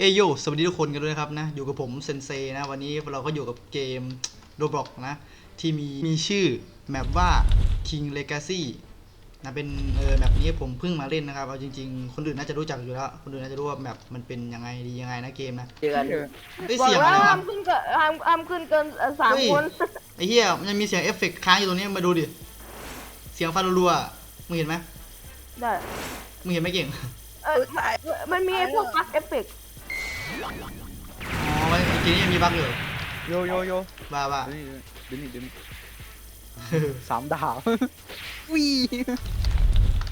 เอยโยสวัสดีทุกคนกันด้วยนะครับนะ อยู่กับผมเซนเซนะ วันนี้เราก็อยู่กับเกม Roblox นะ ที่มีมีชื่อแมปว่า King Legacy นะเป็นเออแมปนี้ผมเพิ่งมาเล่นนะครับ เอาจริงๆ คนอื่นน่าจะรู้จักอยู่แล้ว คนอื่นน่าจะรู้ว่าแมปมันเป็นยังไงดียังไงนะเกมนะเจอกันเฮ้ยบอกเสียงแล้อะไรววะห้ามขึ้นเกินห้ามห้ามขึ้นเกินเอ่อสามเฮ้ยคนไอ้เหี้ยมันยังมีเสียงเอฟเฟกต์ค้างอยู่ตรงนี้มาดูดิ เสียงฟันรัวๆอะมึงเห็นไหมได้มึงเห็นไหมเก่ง เออมันมีไอ้พวกปักเอฟเฟกต์ อ๋อมันจริงๆยังมีบั๊กอยู่โยโยโยบ้าบ้าเดี๋ยวนี่เดี๋ยวนี่เดี๋ยวนี่สามดาววี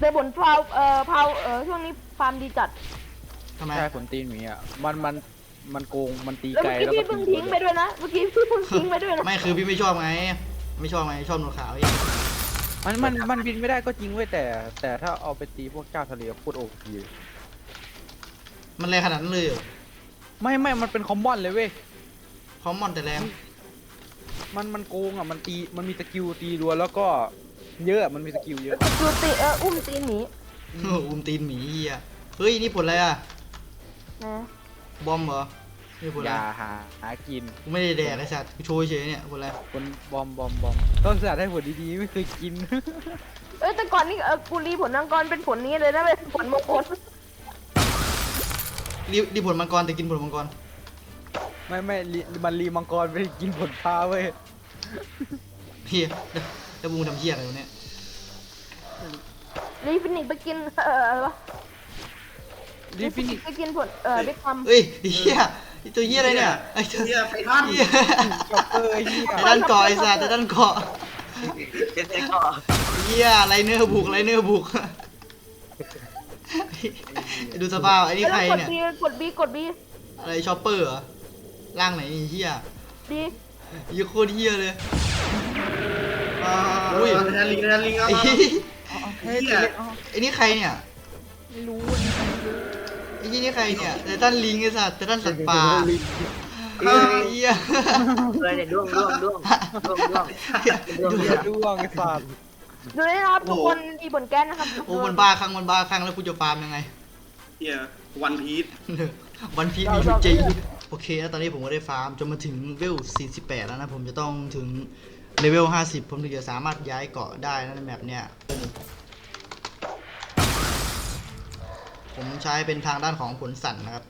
ในบนพาวเอ่อพาวเอ่อช่วงนี้ฟาร์มดีจัด ทำไม ใช่ผลตีนหมีอะ มันมันมันโกงมันตีแล้วไกลเมื่อกี้แล้วก็พี่เพิ่งตีทิ้งไปด้วยนะ เมื่อกี้พี่เพิ่งทิ้งไปด้วยนะไม่คือพี่ไม่ชอบไง ไม่ชอบไงชอบหนวดขาวไอ้มันมันมันบินไม่ได้ก็จริงเว้ยแต่ แต่ถ้าเอาไปตีพวกเจ้าทะเลโคตรโอพีมันแรงขนาดนั้นเลยเหรอ ไม่ไม่มันเป็นคอมมอนเลยเว้ย คอมมอนแต่แรงมันมันโกงอะมันตีมันมีสกิลตีรัวแล้วก็เยอะอะมันมีสกิลเยอะดูตีเอออุ้มตีนหมีอุ้มตีนหมีเฮียเฮ้ยนี่ผลอะไรอะ นะบอมเหรอ นี่ผลออะไรย่าหาหากิน กูไม่ได้แดกไอ้สัตว์กูโชว์เฉยเนี่ยผลอะไร คนบอมบอมบอมต้องสาดให้ผลดีๆไม่เคยกิน เอ้ยแต่ก่อนนี่เออกูรีผลนังกรเป็นผลนี้เลยนะเป็นผลมงคล รีรีผลมังกรแต่กินผลมังกรไม่ไม่ลิมันรีมังกรไปกินผลพาเว้ยเฮียแล้วมึงทำเฮียอะไรวะเนี่ยรีฟินิกไปกินเอ่ออะไรวะรีฟินิกไปกินผลเอ่อบิ๊กคัมเฮ้ยไอ้เฮียไอ้ตัวเฮียอะไรเนี่ยไอ้ตัวเฮียไฟท่านเฮียจ็อกเกอร์ไอ้เหี้ยไอ้ด้านเกาะไอ้สัตว์ไอ้ด้านเกาะเป็นไงก็เฮียไรเนอร์บุกไรเนอร์บุก ดูสภาพไอ้นี่ใครแล้วกดเนี่ย บีกดบีกดบีอะไรชอปเปอร์เหรอร่างไหนนี่เฮียดียี่โคตรเฮียเลยอ่าอุ้อุ้ยยแทนลิงแทนลิงเอาไอ้มาเหี้ยเฮ้ยเล็กอ๋อไอ้นี่ใครเนี่ยไม่รู้อันนี้ไม่รู้ไอ้ยี่นี่ใครเนี่ยแต่ด้านลิงไอ้สัตว์แต่ด้านสัตว์ป่าเฮ้ยเฮียเลยเนี่ยด้วงด้วงด้วงด้วงด้วงด้วงดูเนี่ยด้วงไอ้สัตว์ดูนี่นะครับทุกคนดีบนแก๊สนะครับโอ้มันบ้าครั้งมันบ้าครั้งแล้วกูจะฟาร์มยังไง เฮียวันพีชวันพีชมีอยู่จริงโอเคแล้วตอนนี้ผมก็ได้ฟาร์มจนมาถึงเลเวล 48 แล้วนะผมจะต้องถึงเลเวล 50 ผมถึงจะสามารถย้ายเกาะได้นะในแมปเนี้ยผมใช้เป็นทางด้านของผลสั่นนะครับ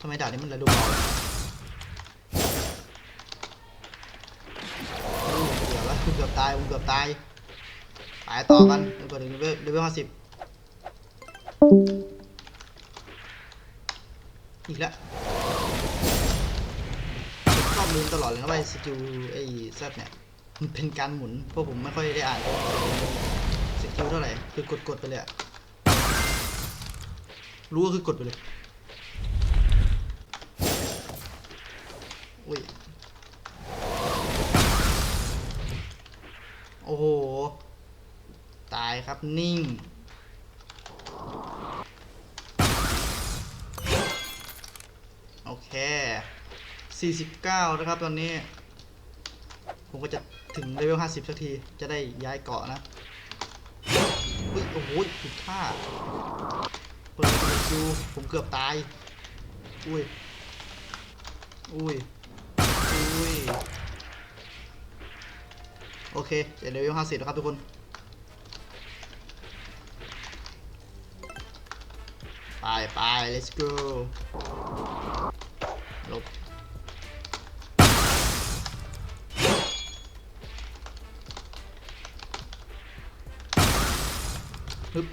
ทำไมด่านนี้มันระดูเบาเฮ้ยเดี๋ยวแล้วเกือบตายผมเกือบตาย ไปต่อกันจนกว่าถึงเลเวลเลเวล50อีกแล้วชอบลืมตลอดเลยนะว่าสกิลไอ้แซดเนี่ยมันเป็นการหมุนเพราะผมไม่ค่อยได้อ่านสกิลเท่าไหร่คือกดกดๆไปเลยอะรู้ก็คือกดไปเลยอุ้ยโอ้โหายครับนิ่ง โอเค 49 นะครับตอนนี้ ผมก็จะถึงเลเวล 50 สักที จะได้ย้ายเกาะนะอุ้ยโอ้โหผิดท่า เปิดเปิดดูผมเกือบตาย อุ้ย อุ้ย อุ้ย โอเค เดี๋ยวเลเวล 50แล้วครับทุกคน ไปไป let's go ลบฮึบ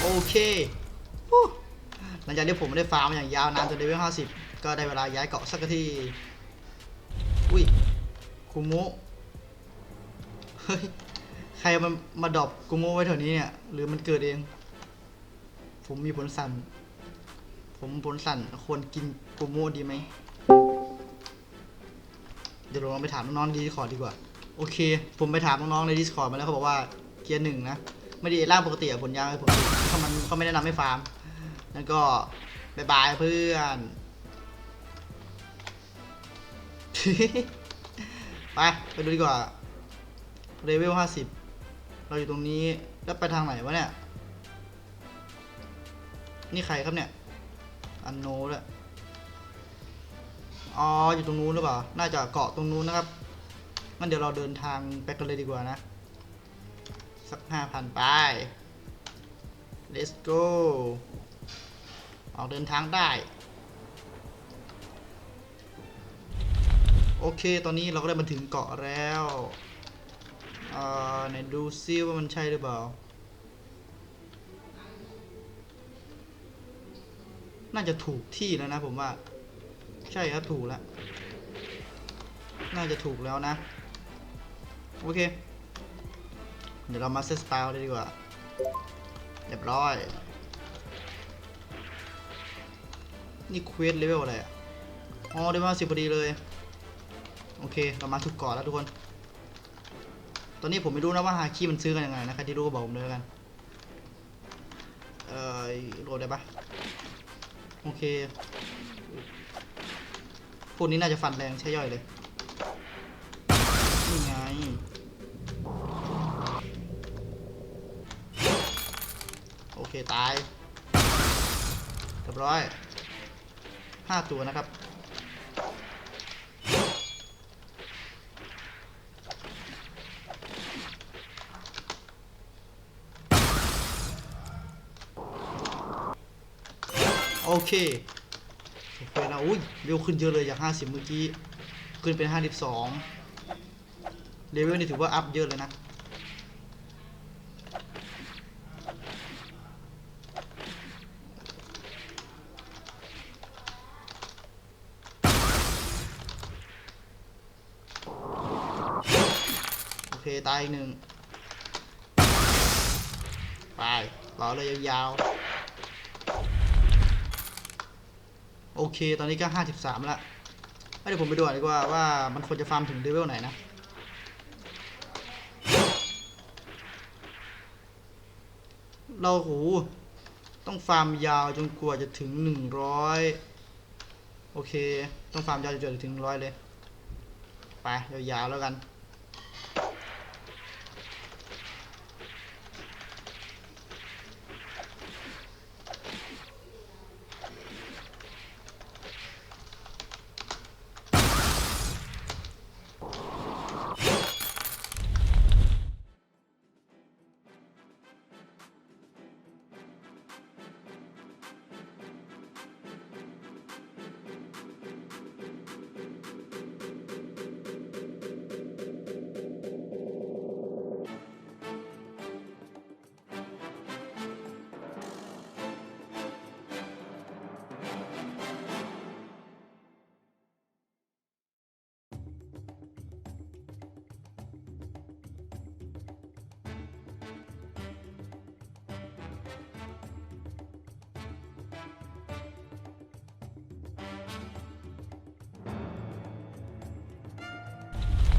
โอเคหลังจากที่ผมได้ฟาร์มาอย่างยาวนานจนเลเวล50 ก็ได้เวลาย้ายเกาะสักที อุ้ยคุโมเฮ้ย ใครมันมาดรอปกุโมะไว้แถวนี้เนี่ย หรือมันเกิดเอง ผมมีผลสั่น ผมผลสั่นควรกินกุโมะดีไหม เดี๋ยวเราลองไปถามน้องๆดิสคอร์ดดีกว่า โอเค ผมไปถามน้องๆในดิสคอร์ดมาแล้วเขาบอกว่าเกียร์หนึ่งนะ ไม่ได้ร่างปกติอะผลยางปกติเขามันเขาไม่แนะนำให้ฟาร์ม แล้วก็บายบายเพื่อนไป ไปดูดีกว่าเลเวลห้าสิบ เราอยู่ตรงนี้แล้วไปทางไหนวะเนี่ย นี่ใครครับเนี่ย อันโนด้วยอ๋อ อยู่ตรงนู้นหรือเปล่า น่าจะเกาะตรงนู้นนะครับ งั้นเดี๋ยวเราเดินทางไปกันเลยดีกว่านะ สักห้าพันไป let's go ออกเดินทางได้ โอเค ตอนนี้เราก็ได้มาถึงเกาะแล้ว เอ่อไหนดูซิว่ามันใช่หรือเปล่า น่าจะถูกที่แล้วนะผมว่า ใช่ครับถูกแล้ว น่าจะถูกแล้วนะ โอเค เดี๋ยวเรามาเซตสไตล์เลยดีกว่าเรียบร้อย นี่เควสเลเวลอะไรอะ อ๋อได้มาสิบพอดีเลย โอเค เรามาถูกก่อนแล้วทุกคน ตอนนี้ผมไม่รู้นะว่าฮาคีมันซื้อกันยังไงนะใครที่รู้ก็บอกผมเลยแล้วกัน เอ่อโหลดได้ปะโอเค พวกนี้น่าจะฟันแรงใช่ย่อยเลย นี่ไง โอเค ตายเรียบร้อยห้าตัวนะครับ โอเคโอเคนะอุ้ยเร็วขึ้นเยอะเลยจาก 50 เมื่อกี้ ขึ้นเป็น 52 เลเวลนี่ถือว่าอัพเยอะเลยนะ โอเค ตายอีกหนึ่ง ไปต่อเลยยาวๆ โอเค ตอนนี้ก็ 53แล้วเอ้ยเดี๋ยวผมไปดูดีกว่าว่ามันควรจะฟาร์มถึงเลเวลไหนนะเราโหต้องฟาร์มยาวจนกว่าจะถึง 100 โอเค ต้องฟาร์มยาวจนกว่าจะถึง 100 เลย ไปยาวๆแล้วกัน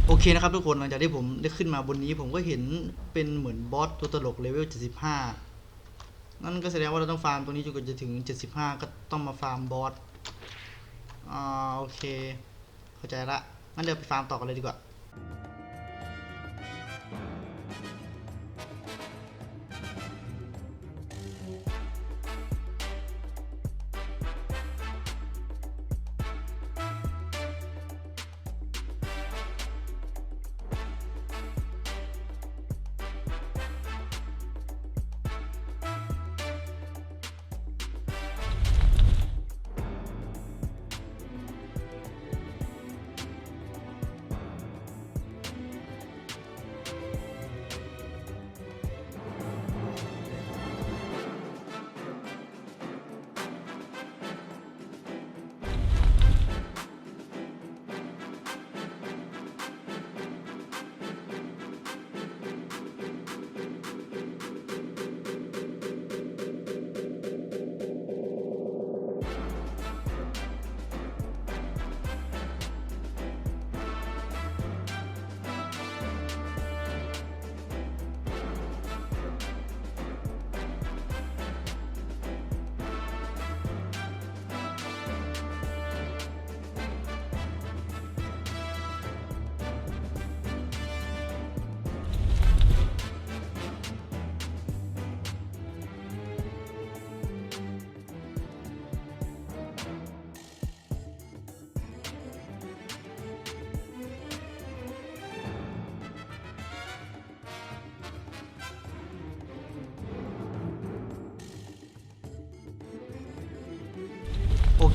โอเคนะครับทุกคนหลังจากที่ผมได้ขึ้นมาบนนี้ผมก็เห็นเป็นเหมือนบอสตัวตลกเลเวล 75 นั่นก็แสดงว่าเราต้องฟาร์มตัวนี้จนกว่าจะถึง 75 ก็ต้องมาฟาร์มบอสอ่าโอเค เข้าใจละงั้นเดี๋ยวไปฟาร์มต่อกันเลยดีกว่า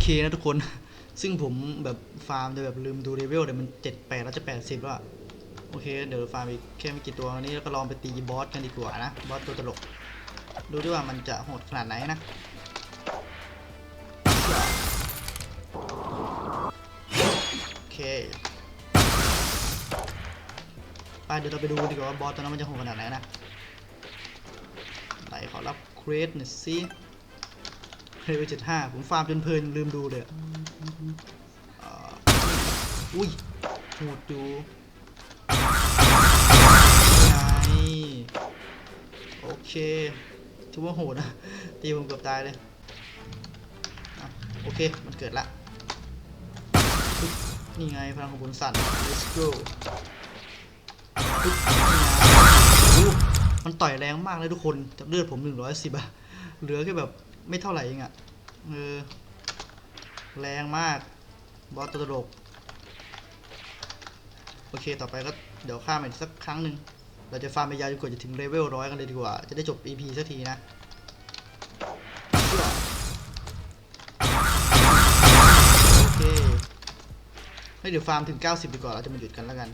เคนะทุกคน ซึ่งผมแบบฟาร์มจะแบบลืมดูเลเวลแต่มันเจ็ดแปดแล้วจะแปดสิบแล้วอะโอเค เดี๋ยวฟาร์มอีกแค่ไม่กี่ตัวนี้แล้วก็ลองไปตีบอสกันดีกว่านะ บอสตัวตลก ดูดิว่ามันจะโหดขนาดไหนนะโอเคไปเดี๋ยวเราไปดูดีกว่าว่าบอสตัวนั้นมันจะโหดขนาดไหนนะไหนขอรับเควสหน่อยสิ เลเวลเจ็ดห้าผมฟาร์มจนเพลินลืมดูเลยอุ้ยโหดอยู่ไงโอเคถือว่าโหดนะตีผมเกือบตายเลยโอเค มันเกิดละ นี่ไงพลังของบุญสั่น let's go มันต่อยแรงมากเลยทุกคนจากเลือดผม 110อะเหลือแค่แบบ ไม่เท่าไหร่เองอะเออแรงมาก บอสตัวตลกโอเค ต่อไปก็เดี๋ยวข้ามอีกสักครั้งหนึ่ง เราจะฟาร์มไปยาวจนกว่าจะถึงเลเวลร้อยกันเลยดีกว่า จะได้จบ EP สักทีนะโอเคให้เดี๋ยวฟาร์มถึง 90 ดีกว่า เราจะมาหยุดกันแล้วกัน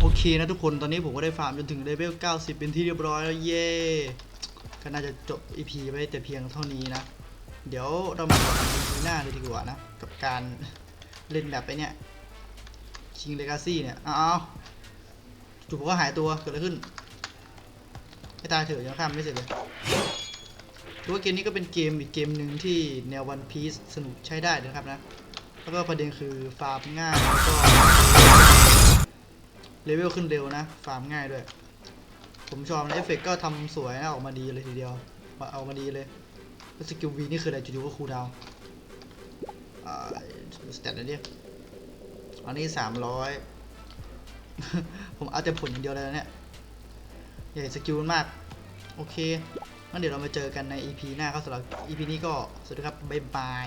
โอเคนะทุกคน ตอนนี้ผมก็ได้ฟาร์มจนถึงเลเวล 90 เป็นที่เรียบร้อยแล้วเย้ ก็น่าจะจบ EP ไว้แต่เพียงเท่านี้นะ เดี๋ยวเรามาต่อกัน EP หน้าเลยดีกว่านะ กับการเล่นแบบไปเนี่ยชิงเลกาซี่เนี่ย อ้าวจู่ผมก็หายตัวเกิดอะไรขึ้นไม่ตายเถอะยังข้ามไม่เสร็จเลยถือว่าเกมนี้ก็เป็นเกมอีกเกมหนึ่งที่แนววันพีซสนุกใช้ได้นะครับนะ แล้วก็ประเด็นคือฟาร์มง่ายแล้วก็เลเวลขึ้นเร็วนะ ฟาร์มง่ายด้วย ผมชอบนะเอฟเฟกต์ก็ทำสวยนะออกมาดีเลยทีเดียวมาเอามาดีเลยสกิลวีนี่คืออะไรจู่ๆก็คูดาวสเตตอะไรเนี่ยอันนี้สามร้อยผมเอาแต่ผลอย่างเดียวเลยนะเนี่ยใหญ่สกิลมันมาก โอเคงั้นเดี๋ยวเรามาเจอกันใน EP หน้าครับสำหรับ EP นี้ก็สวัสดีครับ บ๊ายบาย